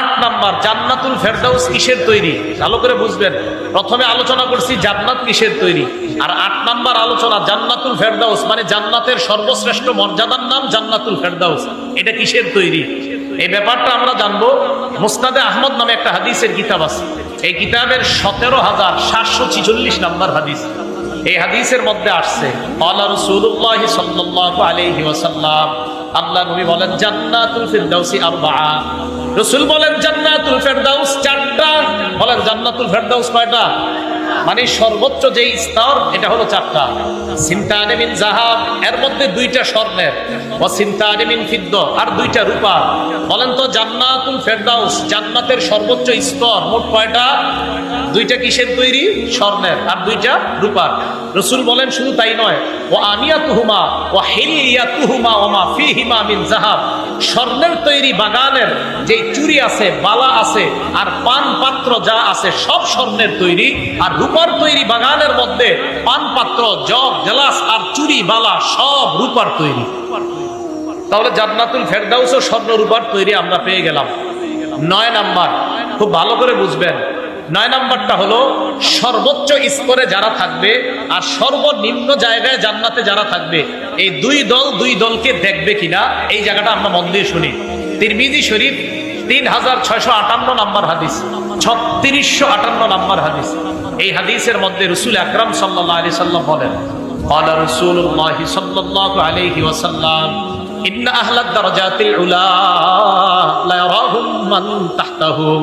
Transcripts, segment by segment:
আট নাম্বার, জান্নাতুল ফেরদাউস কিসের তৈরি? ভালো করে বুঝবেন। প্রথমে আলোচনা করছি জান্নাত কিসের তৈরি। আর আট নাম্বার আলোচনা, জান্নাতুল ফেরদাউস মানে জান্নাতের সর্বশ্রেষ্ঠ মর্যাদার নাম জান্নাতুল ফেরদাউস। এটা কিসের তৈরি? এই ব্যাপারটা আমরা জানব। মুস্তাদে আহমদ নামে একটা হাদিসের কিতাব আছে। এই কিতাবের সতেরো হাজার সাতশো ছিচল্লিশ নাম্বার হাদিস। এই হাদিসের মধ্যে আসছে আল্লাহ নবী বলেন, জান্নাতুল ফিরদাউসি আরবাআ। রসুল বলেন জান্নাতুল ফেরদাউস চারটা। বলেন জান্নাতুল ফেরদাউস কয়টা? মানে সর্বোচ্চ যে স্তর, এটা হলো চারটা। সিমতানে মিন জাহাব এর মধ্যে দুইটা স্বর্ণের। ও সিমতানে মিন ফিদ্দ, আর দুইটা রূপা। বলেন তো জান্নাতুল ফেরদাউস, জান্নাতের সর্বোচ্চ স্তর মোট কয়টা? দুইটা কিসের তৈরি? স্বর্ণের, আর দুইটা রূপার। রসুল বলেন শুধু তাই নয় ও আনিয়া তুহুমা ও হেলিয়া তুহুমা ওমা ফিহিমা মিন জাহাব স্বর্ণের তৈরি বাগানের যে চুরি আছে, বালা আছে, আর পান পাত্র যা আছে, সব স্বর্ণের তৈরি। আর রূপার তৈরি বাগানের মধ্যে পান পাত্র জগ, গ্লাস আর চুরি, বালা সব রূপার তৈরি। তাহলে জান্নাতুল ফেরদাউস ও স্বর্ণ রূপার তৈরি আমরা পেয়ে গেলাম। নয় নাম্বার, খুব ভালো করে বুঝবেন। নয় নাম্বারটা হলো সর্বোচ্চ স্তরে যারা থাকবে আর সর্বনিম্ন জায়গায় জান্নাতে যারা থাকবে এই দুই দল দুই দলকে দেখবে কিনা এই জায়গাটা আমরা মন দিয়ে শুনি তিরমিজি শরীফ তিন হাজার ছয়শো আটান্ন নাম্বার হাদিস ছত্রিশশো আটান্ন নাম্বার হাদিস এই হাদিসের মধ্যে রসুল আকরাম সাল্লাহ আলি সাল্লাম বলেন قال رسول الله صلى الله عليه وسلم إن أهل الدرجات العلا لا يراهم من تحتهم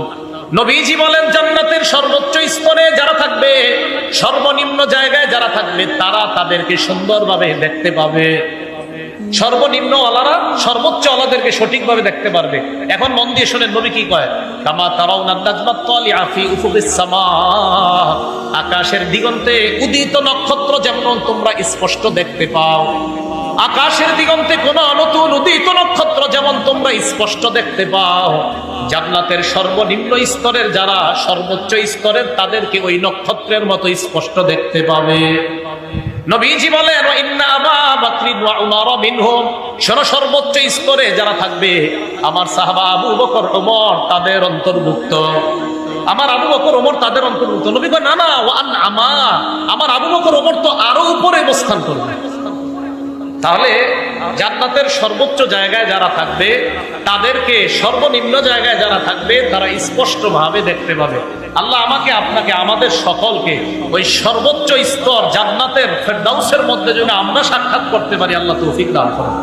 নবীজি বলেন, জান্নাতের সর্বোচ্চ স্তরে যারা থাকবে, সর্বনিম্ন জায়গায় যারা থাকবে, তারা তাদেরকে সুন্দরভাবে দেখতে পাবে। সর্বনিম্ন ওয়ালারা সর্বোচ্চ ওয়ালাদেরকে সঠিকভাবে দেখতে পারবে। এখন মন দিয়ে শোনেন, নবী কি কয়? কামা তারাও আকাশের দিগন্তে উদিত নক্ষত্র যেমন তোমরা স্পষ্ট দেখতে পাও। আকাশের দিগন্তে কোন নতুন উদিত নক্ষত্র যেমন তোমরা স্পষ্ট দেখতে পাও, জান্নাতের সর্বনিম্ন স্তরের যারা সর্বোচ্চ স্তরের, তাদেরকে ওই নক্ষত্রের মতো স্পষ্ট দেখতে পাবে। নবীজি বলেন, "ওয়া ইন্না আবা বাকরিন ওয়া উমর মিনহুম। শোনো, সর্বোচ্চ স্তরে যারা থাকবে, আমার সাহাবা আবু বকর ওমর তাদের অন্তর্ভুক্ত। আমার আবু বকর ওমর তাদের অন্তর্ভুক্ত। নবী না না ওয়ান আমার আবু বকর ওমর তো আরও উপরে অবস্থান করবে। তাহলে জান্নাতের সর্বোচ্চ জায়গায় যারা থাকবে, তাদেরকে সর্বনিম্ন জায়গায় যারা থাকবে, তারা স্পষ্টভাবে দেখতে পাবে। আল্লাহ আমাকে, আপনাকে, আমাদের সকলকে ওই সর্বোচ্চ স্তর জান্নাতের ফেরদাউসের মধ্যে যেন আমরা সাক্ষাৎ করতে পারি, আল্লাহ তৌফিক দান করুন।